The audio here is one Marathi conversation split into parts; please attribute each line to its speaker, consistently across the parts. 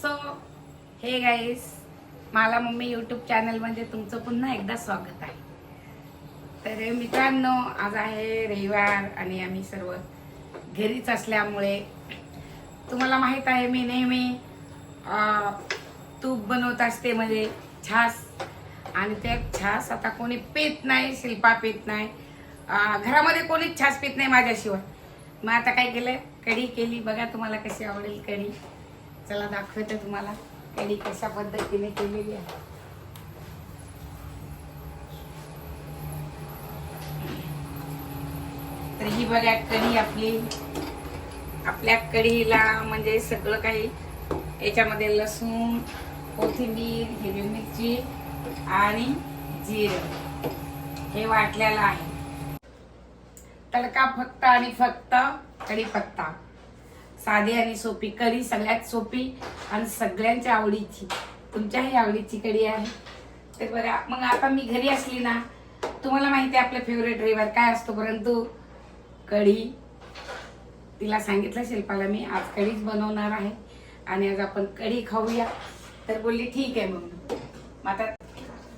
Speaker 1: सो हे गाईस मला मम्मी यूट्यूब चॅनलमध्ये तुमचं पुन्हा एकदा स्वागत आहे. तर मित्रांनो आज आहे रविवार आणि आम्ही सर्व घरीच असल्यामुळे तुम्हाला माहीत आहे मी नेहमी तूप बनवत असते म्हणजे छास. आणि ते छास आता कोणी पित नाही शिल्पा पित नाही. घरामध्ये कोणीच छास पित नाही माझ्याशिवाय. मग आता काय केलं कढी केली. बघा तुम्हाला कशी आवडेल कढी. चला दाखवते तुम्हाला. कढी कशा पद्धतीने केलेली आहे. तर ही बघा कढी आपली. आपल्या कढीला म्हणजे सगळं काही याच्यामध्ये लसूण कोथिंबीर हिरवी मिरची आणि जिरं हे वाटलेलं आहे. तडका फक्त आणि फक्त कढीपत्ता. साधी आणि सोपी कढी सगळ्यात सोपी आणि सगळ्यांच्या आवडीची. तुमच्याही आवडीची कढी आहे. तर बघा मग आता मी घरी असली ना तुम्हाला माहिती आहे आपलं फेवरेट रविवार काय असतो? परंतु कढी तिला सांगितलं शिल्पाला मी आज कढीच बनवणार आहे आणि आज आपण कढी खाऊया. तर बोलली ठीक आहे मग. मग आता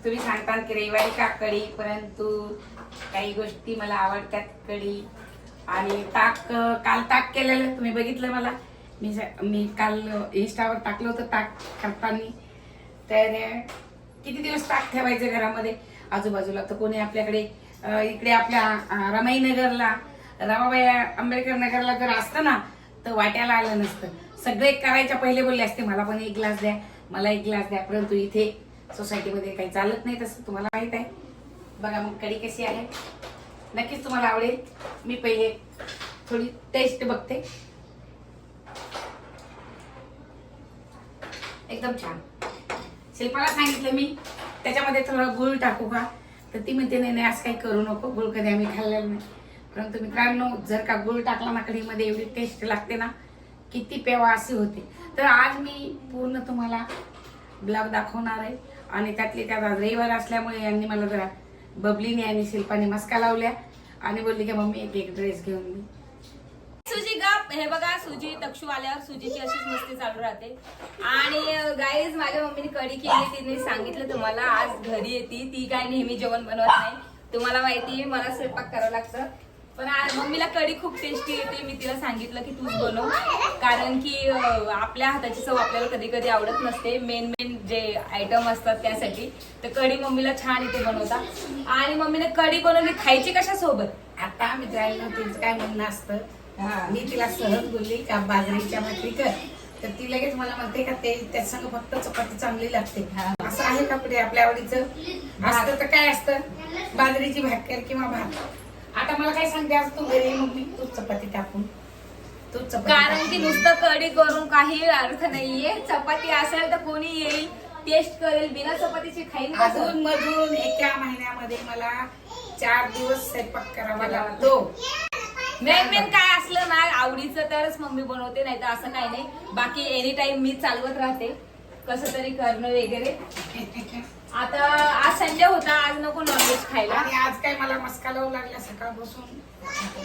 Speaker 1: तुम्ही सांगता की रविवारी का कढी परंतु काही गोष्टी मला आवडतात कढी आणि ताक काल ताक केलेलं तुम्ही बघितलं मला. मी स- मी काल इंस्टावर टाकलं होतं ताक करताना. तर किती दिवस ताक ठेवायचं घरामध्ये? आजूबाजूला तर कोणी आपल्याकडे इकडे आपल्या रमाई रमाईनगरला रमाबाई आंबेडकर नगरला जर असतं ना तर वाट्याला आलं नसतं. सगळे करायच्या पहिले बोलले असते मला पण एक ग्लास द्या मला एक ग्लास द्या. परंतु इथे सोसायटीमध्ये काही चालत नाही तसं तुम्हाला माहीत आहे. बघा मग कडी कशी आहे. नक्कीच तुम्हाला आवडेल. मी पहिले थोडी टेस्ट बघते. एकदम छान. शिल्पाला सांगितलं मी त्याच्यामध्ये थोडं गुळ टाकू का? तर ती म्हणते नाही नाही असं काही करू नको गुळ कधी आम्ही खाल्लेलं नाही. परंतु मित्रांनो जर का गुळ टाकला ना कढीमध्ये एवढी टेस्ट लागते ना किती पेवा अशी होते. तर आज मी पूर्ण तुम्हाला ब्लॉग दाखवणार आहे. आणि त्यातली त्यात रविवार असल्यामुळे यांनी मला जरा बबलीने आणि शिल्पाने मस्का लावल्या आणि बोलली की मम्मी एक एक ड्रेस घेऊन मी
Speaker 2: सुजी गप हे बघा सुजी तक्षू आल्यावर सुजीची अशीच मस्ती चालू राहते. आणि गाईज माझ्या मम्मीने कडी केली तिने सांगितलं तुम्हाला आज घरी येते ती काय नेहमी जेवण बनवत नाही. तुम्हाला माहिती आहे मला स्वयंपाक करावं लागतं. पण आज मम्मीला कढी खूप टेस्टी येते. मी तिला सांगितलं की तूच बनव. कारण की अं, आपल्या हाताची चव आपल्याला कधी कधी आवडत नसते. मेन मेन जे आयटम असतात त्यासाठी. तर कढी मम्मीला छान इथे बनवता. आणि मम्मीने कढी बनवली खायची कशा सोबत
Speaker 1: आता मित्रांनो तिचं काय म्हणणं असतं? मी तिला सहज बोलली का बाजरीच्या भाकरी कर? तर ती लगेच मला म्हणते का ते त्या संग फक्त चपाती चांगली लागते. असं आहे का आपल्या आवडीचं? असतं तर काय असतं? बाजरीची भाकर किंवा भात? आता मला काय सांगते आज तू घरी मम्मी तूच चपाती टाकून. तूच चपाती
Speaker 2: कारण
Speaker 1: टाकून.
Speaker 2: की नुसतं कढी करून काही अर्थ नाहीये. चपाती असेल तर कोणी येईल टेस्ट करेल बिना चपातीची का तो?
Speaker 1: अजून मधून एका महिन्यामध्ये मला चार दिवस स्वयंपाक करावा लागतो.
Speaker 2: मेन मेन काय असलं ना आवडीचं तरच मम्मी बनवते नाही तर असं काही नाही. बाकी एनी टाइम मी चालवत राहते. कसं तरी करणं वगैरे. आता आज संडे होता आज नको नॉनव्हेज खायला.
Speaker 1: आणि आज काय मला मस्का लावू लागला सकाळपासून.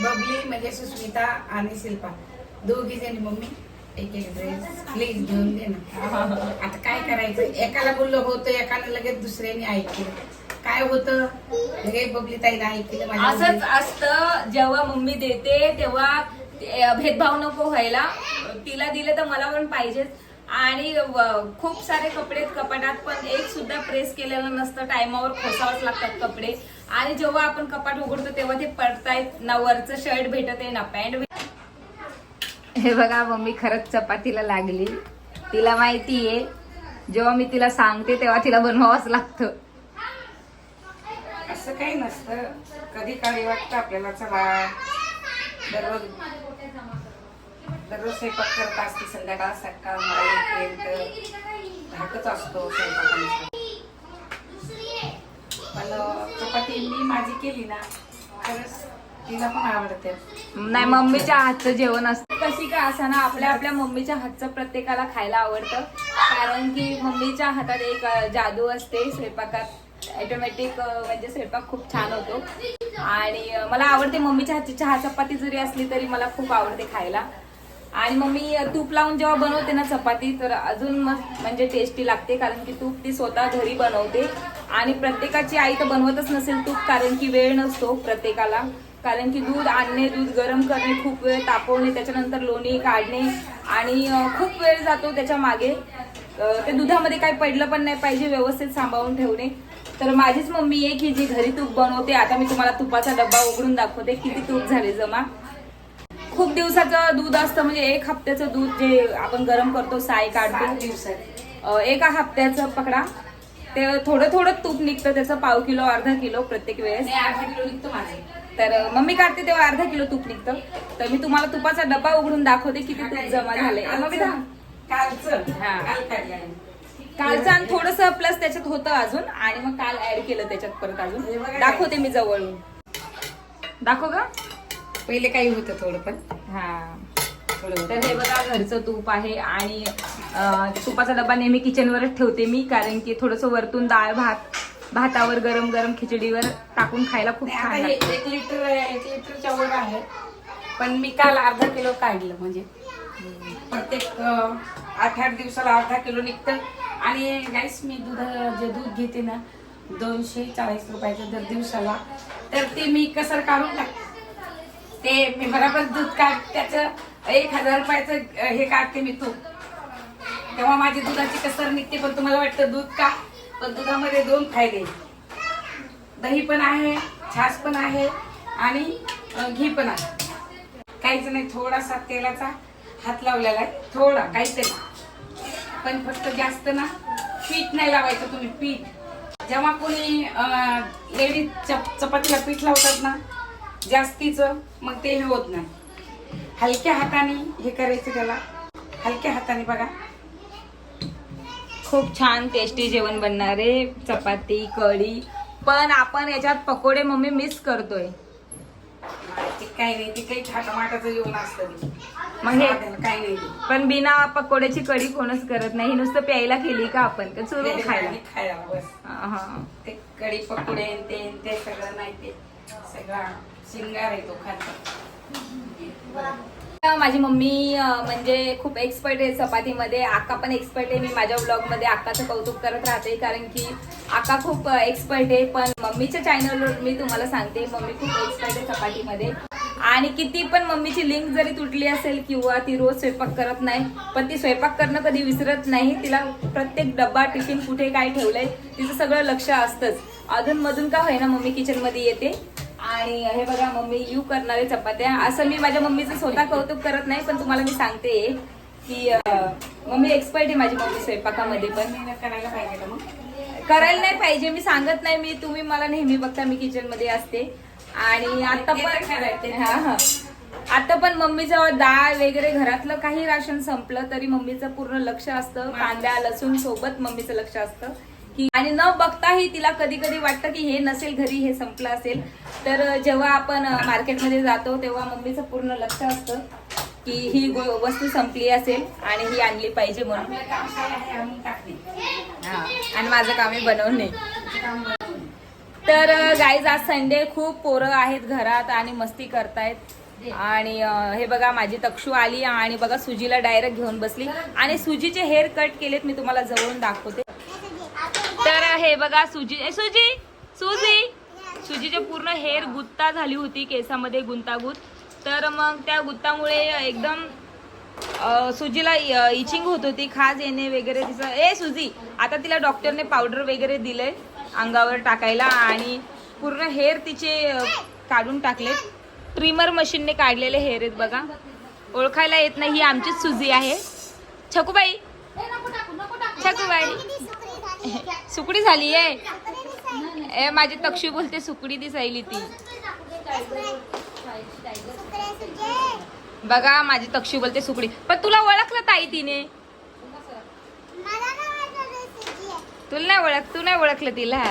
Speaker 1: बबली म्हणजे सुस्मिता आणि शिल्पा. दोघी जणी मम्मी एक एक ड्रेस प्लीज घेऊन दे ना आता काय करायचं? एकाला बोललं होतं एकाला लगेच दुसऱ्याने ऐकलं. काय होतं? लगेच बबली ताईला ऐकलं माझ्या
Speaker 2: असंच. असतं जेव्हा मम्मी देते तेव्हा ते- भेदभाव नको व्हायला. तिला दिले तर मला पण पाहिजेच. आणि खूप सारे कपडे आहेत कपाटात पण एक सुद्धा प्रेस केलेलं नसतं. टायमावर खोसावंच लागतात कपडे. आणि जेव्हा आपण कपाट उघडतो तेव्हा ते पडतायत. ना वरचं शर्ट भेटत आहे ना पॅन्ट हे बघा मम्मी खरंच चपातीला लागली. तिला माहितीये जेव्हा मी तिला सांगते तेव्हा तिला बनवावंच लागतं.
Speaker 1: असं काही नसतं. कधी काळी वाटतं आपल्याला चला दररोज दररोज स्वयंपाक करत असते संध्याकाळ सकाळ पर्यंत धाकच असतो स्वयंपाकांचा. पण चपाती मी माझी केली ना खरंच तिला पण आवडते.
Speaker 2: नाही मम्मीच्या हातचं जेवण असतं. कशी का असा ना आपल्या आपल्या मम्मीच्या हातचं प्रत्येकाला खायला आवडतं. कारण की मम्मीच्या हातात एक जादू असते स्वयंपाकात. ऑटोमॅटिक म्हणजे स्वयंपाक खूप छान होतो. आणि मला आवडते मम्मीच्या हातची चहा चपाती जरी असली तरी मला खूप आवडते खायला. आणि मग मी तूप लावून जेव्हा बनवते ना चपाती तर अजून मस्त म्हणजे टेस्टी लागते कारण की तूप ती स्वतः घरी बनवते. आणि प्रत्येकाची आई तर बनवतच नसेल तूप कारण की वेळ नसतो प्रत्येकाला. कारण की दूध आणणे दूध गरम करणे खूप वेळ तापवणे त्याच्यानंतर लोणी काढणे आणि खूप वेळ जातो त्याच्यामागे. ते दुधामध्ये काही पडलं पण नाही पाहिजे व्यवस्थित सांभाळून ठेवणे. तर माझीच मम्मी आहे की जी घरी तूप बनवते. आता मी तुम्हाला तुपाचा डब्बा उघडून दाखवते किती तूप झाले जमा. खूप दिवसाचं दूध असतं म्हणजे एक हप्त्याचं दूध जे आपण गरम करतो साय काढतो. एका हप्त्याचं पकडा. ते थोडं थोडं तूप निघतं त्याचं पाव किलो अर्धा किलो प्रत्येक वेळेस.
Speaker 1: अर्धा किलो निघतो माझे.
Speaker 2: तर मम्मी काढते तेव्हा अर्धा किलो तूप निघतं. तर मी तुम्हाला तुपाचा डब्बा उघडून दाखवते किती तूप जमा झाले
Speaker 1: कालचं.
Speaker 2: आणि थोडस प्लस त्याच्यात होतं अजून. आणि मग काल ऍड केलं त्याच्यात परत अजून. दाखवते मी जवळून. दाखव का
Speaker 1: पहिले काही होतं थोडं पण.
Speaker 2: हा. तर हे बघा घरचं तूप आहे आणि तुपाचा डबा नेहमी किचनवरच ठेवते मी कारण की थोडस वरतून डाळ भात भातावर गरम गरम खिचडीवर टाकून खायला खूप छान
Speaker 1: एक लिटर एक लिटरच्या वर आहे पण मी काल अर्धा किलो काढलं म्हणजे प्रत्येक आठ आठ दिवसाला अर्धा किलो निघतं. आणि गाईस मी दूध जे दूध घेते ना दोनशे चाळीस रुपयाचं दर दिवसाला तर ते मी कसर काढून टाकते. ते मी बराबर दूध काढ त्याचं एक हजार रुपयाचं हे काढते मी तूप. तेव्हा माझी दुधाची कसर निघते पण तुम्हाला वाटतं दूध का? पण दुधामध्ये दोन फायदे दही पण आहे छास पण आहे आणि घी पण आहे. काहीच नाही थोडासा तेलाचा हात लावलेला आहे. थोडा काहीतरी पण फक्त जास्त ना पीठ नाही लावायचं तुम्ही पीठ. जेव्हा कोणी लेडीज चपातीला पीठ लावतात ना जास्तीचं मग ते हे होत नाही. हलक्या हाताने हे करायचं त्याला. हलक्या हाताने बघा.
Speaker 2: खूप छान टेस्टी जेवण बनणारे चपाती कढी. पण आपण याच्यात पकोडे मम्मी मिस करतोय.
Speaker 1: काही नाही ते काही थाटामाटाचं जेवण असतं.
Speaker 2: मग हे-
Speaker 1: काही नाही.
Speaker 2: पण बिना पकोड्याची कढी कोणच करत नाही. नुसतं प्यायला केली का आपण का चुरून खायला.
Speaker 1: खायला बस.
Speaker 2: हा.
Speaker 1: ते कढी पकोडे ते सगळं नाही ते. सगळा शिंगार आहे तो
Speaker 2: माझी मम्मी म्हणजे खूप एक्सपर्ट आहे चपातीमध्ये. आका पण एक्सपर्ट आहे. मी माझ्या ब्लॉगमध्ये आकाचं कौतुक करत राहते कारण की आका खूप एक्सपर्ट आहे. पण मम्मीच्या चॅनलवर मी तुम्हाला सांगते मम्मी खूप एक्सपर्ट आहे चपातीमध्ये. आणि किती पण मम्मीची लिंक जरी तुटली असेल किंवा ती रोज स्वयंपाक करत नाही पण ती स्वयंपाक करणं कधी विसरत नाही. तिला प्रत्येक डब्बा टिफिन कुठे काय ठेवलंय तिचं सगळं लक्ष असतंच. अधूनमधून का होईना मम्मी किचनमध्ये येते. आणि हे बघा मम्मी यू करणारे चपात्या. असं मी माझ्या मम्मीचं स्वतः कौतुक करत नाही पण तुम्हाला मी सांगते की मम्मी एक्सपर्ट आहे माझी मम्मी स्वयंपाकामध्ये पण.
Speaker 1: करायला पाहिजे का मग?
Speaker 2: करायला नाही पाहिजे मी सांगत नाही मी तुम्ही मला नेहमी बघता मी किचनमध्ये असते. आणि आता पण हा हा. आता पण मम्मीचं डाळ वगैरे घरातलं काही राशन संपलं तरी मम्मीचं पूर्ण लक्ष असतं. कांद्या लसूण सोबत मम्मीचं लक्ष असतं. की आणि न बघताही तिला कधी कधी वाटतं की हे नसेल घरी हे संपलं असेल. तर जेव्हा आपण मार्केटमध्ये जातो तेव्हा मम्मीचं पूर्ण लक्ष असतं की ही वस्तू संपली असेल आणि ही आणली पाहिजे म्हणून. हा. आणि माझं काम आहे बनवणे. तर गाईज आज संडे खूप पोरं आहेत घरात आणि मस्ती करतायत. आणि हे बघा माझी तक्षू आली आणि बघा सुजीला डायरेक्ट घेऊन बसली. आणि सुजीचे हेअर कट केलेत मी तुम्हाला जवळून दाखवते. तर हे बघा सुजी ए, सुजी! सुजी! सुजीचे पूर्ण हेअर गुत्ता झाली होती केसामध्ये गुंतागुत. तर मग त्या गुत्तामुळे एकदम सुजीला इचिंग होत होती. खाज येणे वगैरे तिचं ए सुजी! आता तिला डॉक्टरने पावडर वगैरे दिलंय अंगावर टाकायला आणि पूर्ण हेअर तिचे काढून टाकले. ट्रिमर मशीनने काढलेले हेअर आहेत बघा. ओळखायला येत नाही. ही आमचीच सुजी आहे. छकूबाई! छकूबाई! सुकडी झाली आहे. ए माझी तक्षी बोलते सुकडी दिसायली ती. बघा माझी तक्षी बोलते सुकडी. पण तुला ओळखलं ताई तिने? तुला नाही ओळख तू नाही ओळखलं तिला?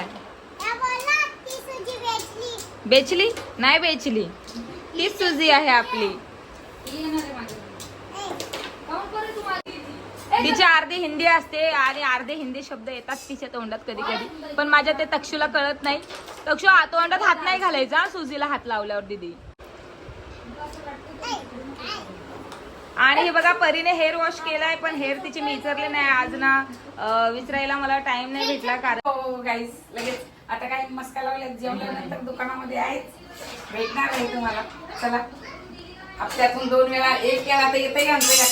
Speaker 2: बेचली? नाही बेचली. तीच सुजी आहे आपली. तिची अर्धी हिंदी असते आणि अर्धे हिंदी शब्द येतात तिच्या तोंडात कधी कधी. पण माझ्या ते तक्षूला कळत नाही. तक्षू तोंडात हात नाही घालायचा. सुजीला हात लावल्यावर दिदी. आणि हे बघा परीने हेअर वॉश केलाय पण हेअर तिची मी विचारले नाही. आज ना अं, विचारायला मला टाइम नाही भेटला कारण
Speaker 1: हो गाईस लगेच. आता काय मस्का लावल्या जेवल्यानंतर दुकानामध्ये आहेच भेटणार आहे तुम्हाला. चला. आपल्यातून दोन वेळा एक वेळा तर येतही आमचं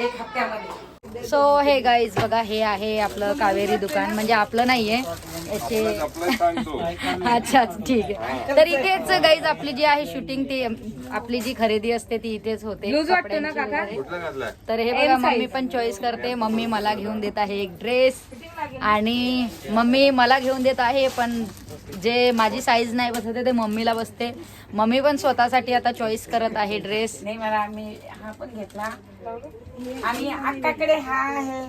Speaker 1: एक हप्त्यामध्ये.
Speaker 3: सो हे गाईज बघा हे आहे आपलं कावेरी दुकान. म्हणजे आपलं नाहीये. याचे अच्छा ठीक आहे. तर इथेच गाईज आपली जी आहे शूटिंग ती आपली जी खरेदी असते ती इथेच होते. तर हे बघा मम्मी पण चॉईस करते. मम्मी मला घेऊन देत आहे एक ड्रेस आणि मम्मी मला घेऊन देत आहे पण जे माझी साईज नाही बसत ते मम्मीला बसते. मम्मी पण स्वतःसाठी आता चॉईस करत आहे ड्रेस
Speaker 1: नाही मला मी हा पण घेतला. आणि अक्काकडे हा आहे.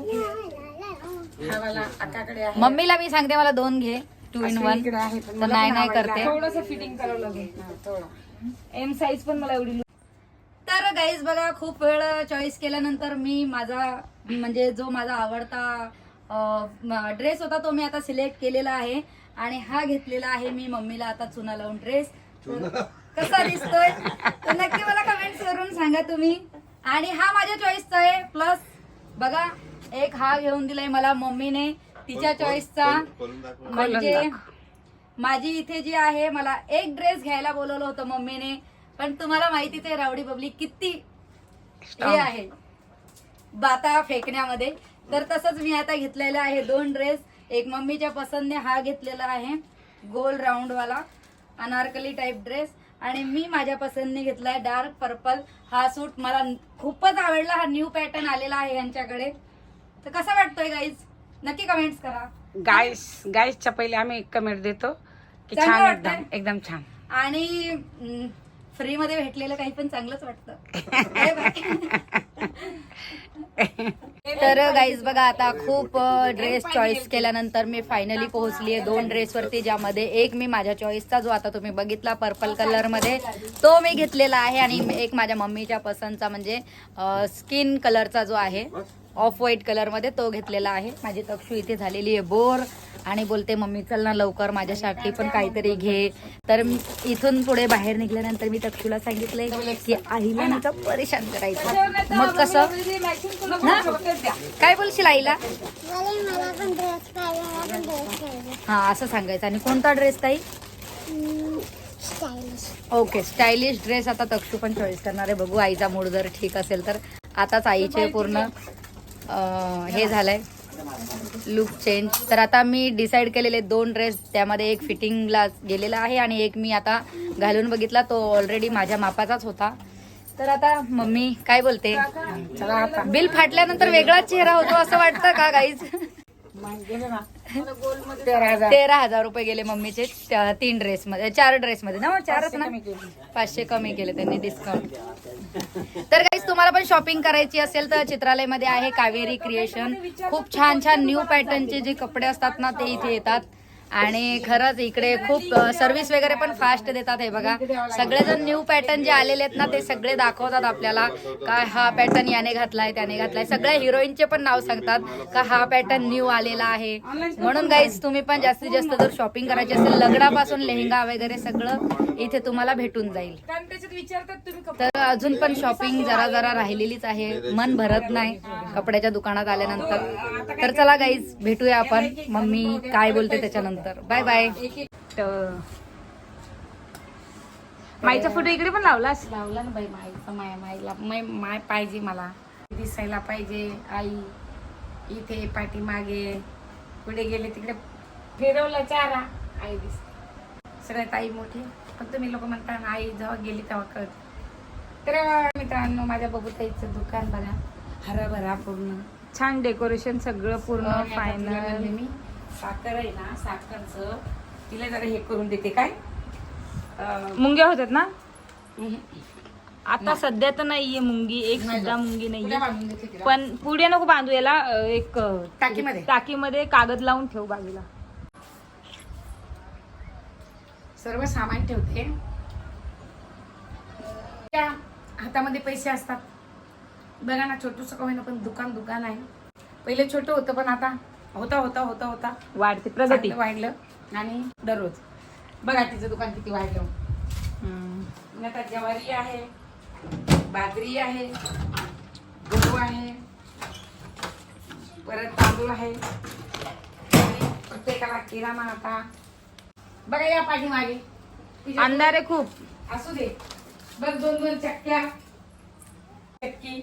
Speaker 1: हा वाला अक्काकडे आहे
Speaker 3: मम्मीला मी सांगते मला दोन घे टू इन वन
Speaker 1: इकडे आहे, पण
Speaker 3: तर
Speaker 1: मला
Speaker 3: नाही
Speaker 1: पण
Speaker 3: नाही
Speaker 1: आवडला.
Speaker 3: करते.
Speaker 2: थोडस फिटिंग करावं लागेल.
Speaker 1: हा, थोडा.
Speaker 2: एम साईज पण मला एवढी
Speaker 3: तर गाईज बघा खूप वेळ चॉईस केल्यानंतर मी माझा म्हणजे जो माझा आवडता ड्रेस होता तो मी आता सिलेक्ट केलेला आहे. आणि हा घेतलेला आहे मी मम्मीला आता चुना लावून ड्रेस कसा दिसतोय? तर नक्की मला कमेंट्स करून सांगा तुम्ही. आणि हा माझ्या चॉईसचा आहे. प्लस बघा एक हा घेऊन दिलाय मला मम्मीने. तिच्या चॉईसचा म्हणजे माझी इथे जी आहे मला एक ड्रेस घ्यायला बोलवलं होतं मम्मीने. पण तुम्हाला माहितीच आहे रावडी बबली किती हे आहे. बाता फेकण्यामध्ये. तर तसंच मी आता घेतलेला आहे दोन ड्रेस एक मम्मीच्या पसंतने हा घेतलेला आहे. गोल राऊंड वाला अनारकली टाईप ड्रेस आणि मी माझ्या पसंतने घेतलाय डार्क पर्पल. हा सूट मला खूपच आवडला. हा न्यू पॅटर्न आलेला आहे यांच्याकडे. तर कसा वाटतोय गाईज नक्की कमेंट्स करा.
Speaker 1: गाईस गाईसच्या पहिले आम्ही कमेंट देतो की छान एकदम छान.
Speaker 3: आणि फ्री मध्ये भेटलेलं काही पण चांगलंच वाटतं. तर गाईज बघा आता खूप ड्रेस चॉईस केल्यानंतर मी फायनली पोहोचली आहे दोन ड्रेसवरती ज्यामध्ये एक मी माझ्या चॉईसचा जो आता तुम्ही बघितला पर्पल कलरमध्ये तो मी घेतलेला आहे आणि एक माझ्या मम्मीच्या पसंतचा म्हणजे स्किन कलरचा जो आहे ऑफ व्हाईट कलरमध्ये तो घेतलेला आहे. माझी तक्षू इथे झालेली आहे बोर. आणि बोलते मम्मी चल ना लवकर माझ्यासाठी पण काहीतरी घे. तर इथून पुढे बाहेर निघाल्यानंतर मी तक्षूला सांगितलंय की आईला ना परेशान करायचं मग कसं? काय बोलशील आईला? हा असं सांगायचं. आणि कोणता ड्रेस ताई? ओके स्टायलिश ड्रेस आता तक्षू पण चॉईस करणार आहे. बघू आईचा मूड जर ठीक असेल तर. आताच आईचे पूर्ण हे झालंय. लुक चेंज तर आता मी डिसाईड केलेले दोन ड्रेस त्यामध्ये एक फिटिंगला गेलेला आहे आणि एक मी आता घालून बघितला तो ऑलरेडी माझ्या मापाचाच होता. तर आता मम्मी काय बोलते? बिल फाटल्यानंतर वेगळाच चेहरा होतो असं वाटतं का गाईज
Speaker 1: तेरा हजार.
Speaker 3: रुपये गेले मम्मीचे तीन ड्रेस मध्ये चार ड्रेस मध्ये ना चारच ना. पाचशे कमी केले त्यांनी डिस्काउंट तर काहीच तुम्हाला पण शॉपिंग करायची असेल तर चित्रालयमध्ये आहे कावेरी क्रिएशन खूप छान छान न्यू पॅटर्नचे जे कपडे असतात ना ते इथे येतात. आणि खरंच इकडे खूप सर्व्हिस वगैरे पण फास्ट देतात हे बघा. सगळेजण न्यू पॅटर्न जे आलेले आहेत ना ते सगळे दाखवतात आपल्याला. का हा पॅटर्न याने घातलाय त्याने घातलाय. सगळ्या हिरोईनचे पण नाव सांगतात का हा पॅटर्न न्यू आलेला आहे. म्हणून गाईज तुम्ही पण जास्तीत जास्त जर शॉपिंग करायची असेल लग्नापासून लेहंगा वगैरे सगळं इथे तुम्हाला भेटून जाईल. तर अजून पण शॉपिंग जरा जरा राहिलेलीच आहे. मन भरत नाही कपड्याच्या दुकानात आल्यानंतर. तर चला गाईज भेटूया आपण. मम्मी काय बोलते त्याच्यानंतर? बाय बाय
Speaker 2: तर- माईचा फोटो इकडे पण लावलास?
Speaker 1: लावला ना बाई माईचा माय माईला. माय माय पाहिजे मला. दिसायला पाहिजे आई इथे पाठीमागे पुढे गेले तिकडे फिरवलं चारा आई दिस सगळ्यात आई मोठी. पण तुम्ही लोक म्हणता ना आई जेव्हा गेली तेव्हा कळत. तर मित्रांनो माझ्या बबुताईचं दुकान बघा. हराभरा पूर्ण.
Speaker 2: छान डेकोरेशन सगळं पूर्ण फायनल
Speaker 1: मी. साखर आहे ना साखरचं. तिला जरा हे करून देते काय?
Speaker 2: मुंग्या होतात ना. आता सध्या तर नाहीये मुंगी एक सुद्धा. मुंगी नाहीये. पण पुढे नको बांधू याला एक
Speaker 1: टाकीमध्ये?
Speaker 2: टाकीमध्ये कागद लावून ठेव बाजूला.
Speaker 1: सर्व सामान ठेवते. त्या हातामध्ये पैसे असतात. बघा ना छोटूस का होईना पण दुकान दुकान आहे. पहिले छोटं होतं पण आता होता होता होता होता.
Speaker 2: वाढते प्रगती.
Speaker 1: चांगलं वाढलं. आणि दररोज. बघा तिचं दुकान किती वाढलं.
Speaker 2: हम्म.
Speaker 1: आता ज्वारी आहे बाजरी आहे गहू आहे परत तांदूळ आहे. आणि प्रत्येकाला किराणा आता बघा या पाठीमागे.
Speaker 2: अंधार आहे खूप.
Speaker 1: असू दे. बघ दोन दोन चक्क्या. चक्की.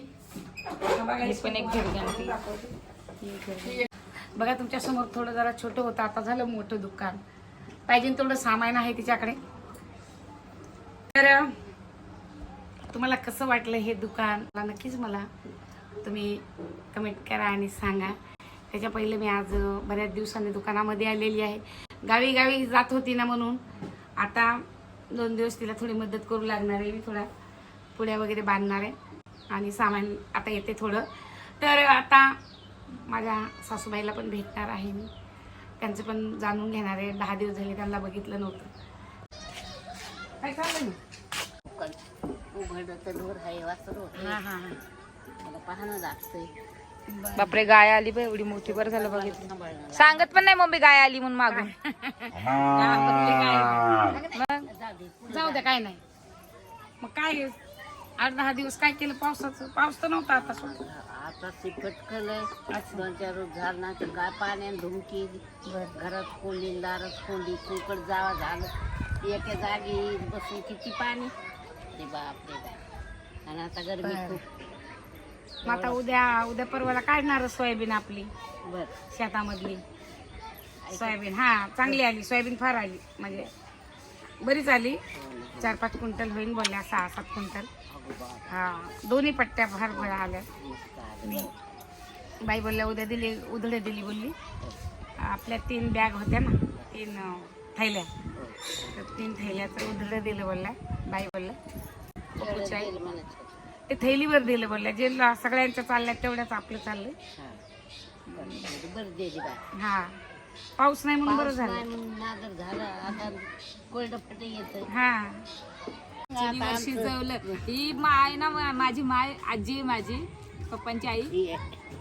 Speaker 1: हा बघा,
Speaker 2: ही पण एक घरगंती.
Speaker 1: दाखवते. बघा तुमच्यासमोर थोडं जरा छोटं होतं. आता झालं मोठं दुकान. पाहिजे तेवढं सामान आहे तिच्याकडे. तर तुम्हाला कसं वाटलं हे दुकान? नक्कीच मला तुम्ही कमेंट करा आणि सांगा. त्याच्या पहिले मी आज बऱ्याच दिवसांनी दुकानामध्ये आलेली आहे. गावी गावी जात होती ना म्हणून. आता दोन दिवस तिला थोडी मदत करू लागणार आहे. मी थोडा पुड्या वगैरे बांधणार आहे. आणि सामान आता येते थोडं. तर आता माझ्या सासूबाईला पण भेटणार आहे मी. त्यांचं पण जाणून घेणार आहे. दहा दिवस झाले त्यांना बघितलं नव्हतं. काय चाललं हा हा हा.
Speaker 2: बापरे गाय आली बाई एवढी मोठी. बरं झालं बघितलं. सांगत पण नाही मम्मी गाय आली म्हणून मागून. मग
Speaker 1: जाऊ द्या काय नाही. मग काय आठ दहा दिवस काय केलं? पावसाचं. पाऊस तर नव्हता आता.
Speaker 4: आता सिपटकलंय दोन चार रोज झालं ना तर काय पाण्यात धुमकी घरात कोंडी दारात कोंडी. कुकड जावा झालं. एका जागी बसून किती पाणी? ते बापरे बाप. आणि आता गरमी खूप.
Speaker 1: मग आता उद्या उद्या परवाला काढणार सोयाबीन आपली.
Speaker 4: बर.
Speaker 1: शेतामधली. सोयाबीन हा चांगली आली. सोयाबीन फार आली. म्हणजे बरीच आली चार पाच क्विंटल होईन बोलल्या सहा सात क्विंटल. हा दोन्ही पट्ट्या फार बऱ्या आल्या. बाई बोलल्या उद्या दिली उधळे दिली बोलली. आपल्या तीन बॅग होत्या ना तीन थैल्या. तर तीन थैल्याचं उधळं दिलं बोलल्या बाई बोलल्या. ते थैलीवर दिलं बोलल्या जे सगळ्यांच्या चालल्या तेवढ्याच आपलं चाललंय.
Speaker 4: बरं
Speaker 1: हा. पाऊस नाही म्हणून बरं झालं.
Speaker 4: नाही म्हणून नादर झालं. आता कोरडं फटे येत
Speaker 1: हा.
Speaker 2: चुलीवर शिजवलं? ही माय ना मा- माझी माय आजी आहे माझी पप्पांची आई.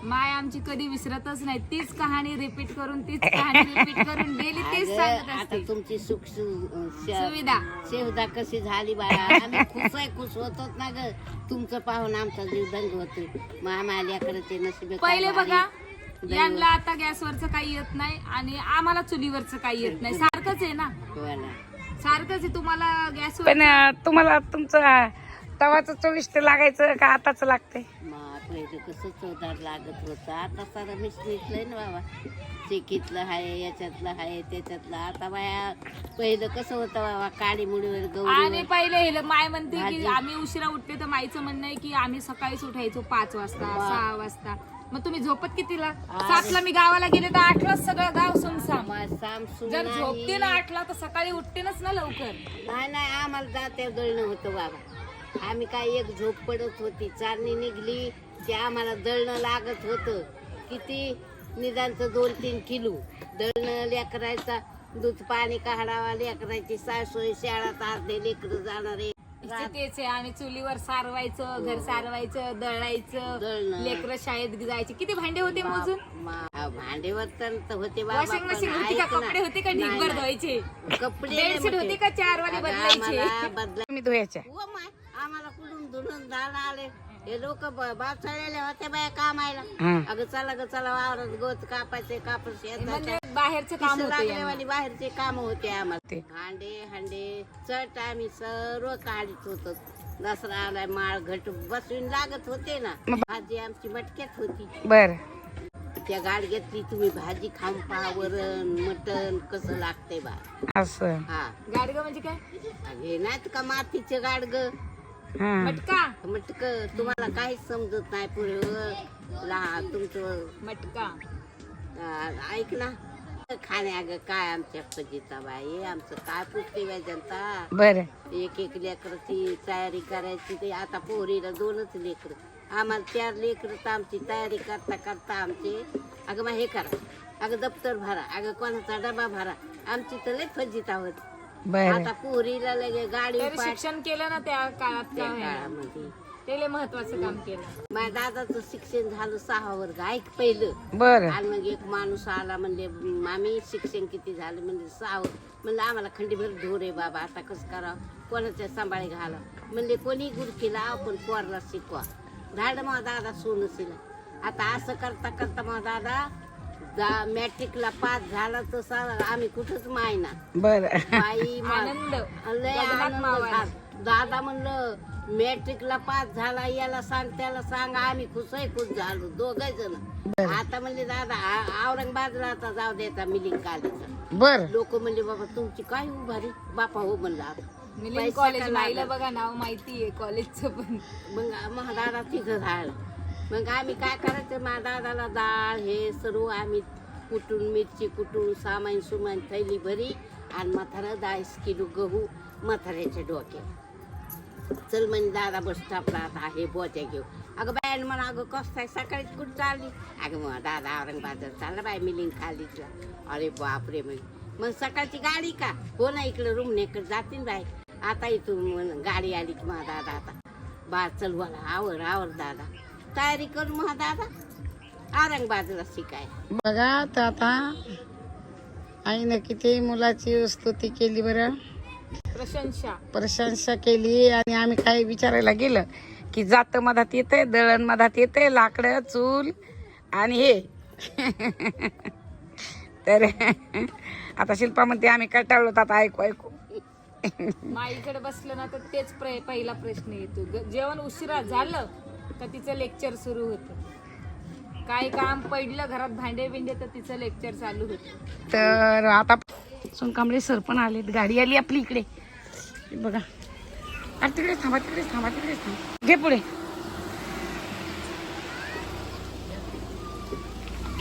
Speaker 2: माय आमची कधी विसरतच नाही. तीच कहाणी रिपीट करून तीच कहाणी रिपीट करून तेच सांगत
Speaker 4: आता
Speaker 2: असते
Speaker 4: तुमची सुख सु- श-
Speaker 2: सुविधा.
Speaker 4: सुविधा कशी झाली बाळा? आम्ही खुश आहे खुश होतोच ना ग. तुमचं पाहून आमचा जीव दंग होतो मग आम्हाला ते नशीब
Speaker 2: पहिले बघा यांना आता गॅसवरचं काही येत नाही आणि आम्हाला चुलीवरचं काही येत नाही. सारखंच आहे ना? सारखंच आहे तुम्हाला गॅसवर
Speaker 1: पण अं, तुम्हाला तुमचं तवाचं चोवीस ते लागायचं का आताच लागतंय?
Speaker 4: पहिले कसं चौदार लागत होतं आता सारं मिसळीतलंय ना बाबा. शेकीतलं आहे याच्यातलं आहे त्याच्यातलं. आता बाया पहिलं कसं होतं बाबा काळी मुडीवर
Speaker 2: आणि
Speaker 4: गौरी
Speaker 2: पहिले हे माय म्हणते की
Speaker 4: भाजी.
Speaker 2: आम्ही उशिरा उठते तर माईचं म्हणणं आहे की आम्ही सकाळीच उठायचो पाच वाजता सहा वाजता. मग तुम्ही झोपत कितीला? सातला मी गावाला गेले तर आठलाच सगळं गाव सुनसाम
Speaker 4: सामसून
Speaker 2: जर झोपते ना आठला तर सकाळी उठतेनच ना लवकर.
Speaker 4: नाही नाही आम्हाला जाते दळणं होतं बाबा. आम्ही काय एक झोप पडत होती. चारणी निघली ते आम्हाला दळणं लागत होतं. किती? निदानचं दोन तीन किलो. दळणं लेकरायचा दूध पाणी काढावा लेकरायची सासूई शाळात अर्धे लेकरं जाणारे
Speaker 2: तेच आहे आम्ही चुलीवर सारवायचं घर सारवायचं दळायचं
Speaker 4: दळणं.
Speaker 2: लेकरं शाळेत जायचे. किती भांडे होते मोजून?
Speaker 4: मा- भांडेवर तर होते बाबा
Speaker 2: वॉशिंग
Speaker 4: पण
Speaker 2: मशीन होती का?
Speaker 4: ऐक ना.
Speaker 2: कपडे होते का?
Speaker 4: नाही,
Speaker 2: ढिगभर
Speaker 4: नाही.
Speaker 2: धुवायचे.
Speaker 4: कपडे
Speaker 2: बेडशीट होती. का? चार वाले बदलायचे.
Speaker 4: बदला हो माय आम्हाला कुठून धुणं झालं आले? हे लोक बाचळलेले होते बाया कामायला.
Speaker 1: हं.
Speaker 4: अगं चला ग चला वावरात गोत कापायचे कापूस
Speaker 2: म्हणजे बाहेरचं काम होतं यांना.
Speaker 4: लागल्यावानी बाहेरचे काम होते आम्हाला.
Speaker 1: ते.
Speaker 4: भांडे हांडे चट आम्ही सर्व काढीत होतो. दसरा आलाय माळ घट बसून लागत होते ना.
Speaker 1: मग-
Speaker 4: भाजी आमची मटक्यात होती.
Speaker 1: बर.
Speaker 4: त्या गाड घेतली तुम्ही भाजी खाऊन पहा वरण मटण कसं लागते बा.
Speaker 1: असं.
Speaker 4: हा.
Speaker 2: गाडगं म्हणजे काय?
Speaker 4: हे नाहीत का मातीचे गाडग?
Speaker 1: हा.
Speaker 2: मटका?
Speaker 4: मटक तुम्हाला काहीच समजत नाही पुढे? लहान तुमचं
Speaker 2: मटका.
Speaker 4: ऐक ना. खाण्या ग काय आमच्या फजिता बाई? आमचं काय पुष्टी जनता?
Speaker 1: बर.
Speaker 4: एक एक लेकरची तयारी करायची ते आता पोरीला दोनच लेकर. आम्हाला चार लेकर तर आमची तयारी करता करता आमचे अगं मग हे करा. अगं दप्तर भरा. अगं कोणाचा डबा भरा. आमची तर लय फजिता होत. आता पोरीला लगे गाडी पाठ
Speaker 2: शिक्षण केलं ना त्या काळात
Speaker 4: त्या
Speaker 2: काय व्हायला.
Speaker 4: काळामध्ये.
Speaker 2: ते लय महत्वाचं काम केलं.
Speaker 4: माझ्या दादाचं शिक्षण झालं सहा वर्ग ऐक पहिलं.
Speaker 1: बर.
Speaker 4: आणि मग एक माणूस आला म्हणजे मामी शिक्षण किती झालं? म्हणजे सहा म्हणलं आम्हाला खंडीभर धोर आहे बाबा आता कसं करावं? कोणाच्या सांभाळी घाला म्हणले कोणी गुरकीला आपण पोरला शिकवा. झाड मग दादा सोनसीला आता असं करता करता मग दादा जा मॅट्रिकला पास झाला तसा आम्ही कुठंच मायना.
Speaker 1: बर.
Speaker 4: बाई मा-
Speaker 2: आनंद.
Speaker 4: लय
Speaker 2: गगनात
Speaker 4: आनंद. झाला. दादा म्हणलं मॅट्रिकला पास झाला याला सांग त्याला सांग आम्ही खुश आहे खुश झालो दोघ जण. आता म्हणले दादा आ- औरंगाबादला आता जाऊ देता मिलिंग कॉलेजला
Speaker 1: बर.
Speaker 4: लोक म्हणले बाबा तुमची काय उभारी बापा हो म्हणला
Speaker 2: मिलिंद
Speaker 4: पैसा
Speaker 2: कॉलेज
Speaker 4: का
Speaker 2: माईला
Speaker 4: लागला?
Speaker 2: बघा नाव माहितीये कॉलेजचं पण.
Speaker 4: मग मग दादा तिथं झालं मग आम्ही काय करायचं? माझ्या दादाला डाळ हे सर्व आम्ही कुटून मिरची कुटून सामान सुमान थैली भरी आणि म्हातारा दहाच किलो गहू म्हाताऱ्याच्या डोक्यात. चल म्हणजे दादा बस स्टॉपला आता हे बोत्या घेऊ. अगं बाय म्हणा अगं कसं आहे सकाळीच कुठं चालली? अगं मग दादा औरंगाबाद चालला बाय मिलिंग खालीचला अरे बापरे मग मग सकाळची गाडी का? हो ना इकडं रूम नेकडे जातील बाय आता इथून गाडी आली की मग दादा आता. बा चल मला आवर आवर दादा. तयारी करू मग दादा औरंगाबादला शिकाय
Speaker 1: बघा तर आता आईनं किती मुलाची स्तुती केली बरं.
Speaker 2: प्रशंसा.
Speaker 1: प्रशंसा केली आणि आम्ही काय विचारायला गेलं की जात मधात येते दळण मधात येते लाकडं चूल आणि हे. तर आता शिल्पा म्हणते आम्ही कंटाळलो आता ऐकू ऐकू.
Speaker 2: माईकडे बसलं ना तर तेच प्र- पहिला प्रश्न येतो. जेवण उशिरा झालं तर तिचं लेक्चर सुरू होतं. काय काम पडलं घरात भांडे बिंडे तर तिचं लेक्चर चालू होतं.
Speaker 1: तर आता सोनकांबळे सर पण आलेत. गाडी आली आपली इकडे. बघा. अरे तिकडे थांबा तिकडे थांबा तिकडे थांबा. घे पुढे.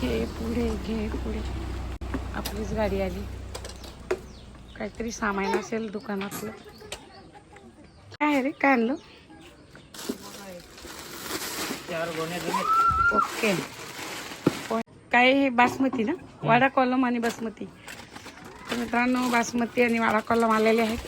Speaker 1: घे पुढे घे पुढे. आपलीच गाडी आली. काहीतरी सामान असेल दुकानातलं. काय आहे रे काय आणलं? ओके. काय हे बासमती ना? वाडा कॉलम आणि बासमती. मित्रांनो बासमती आणि वाडा कॉलम आलेले आहेत.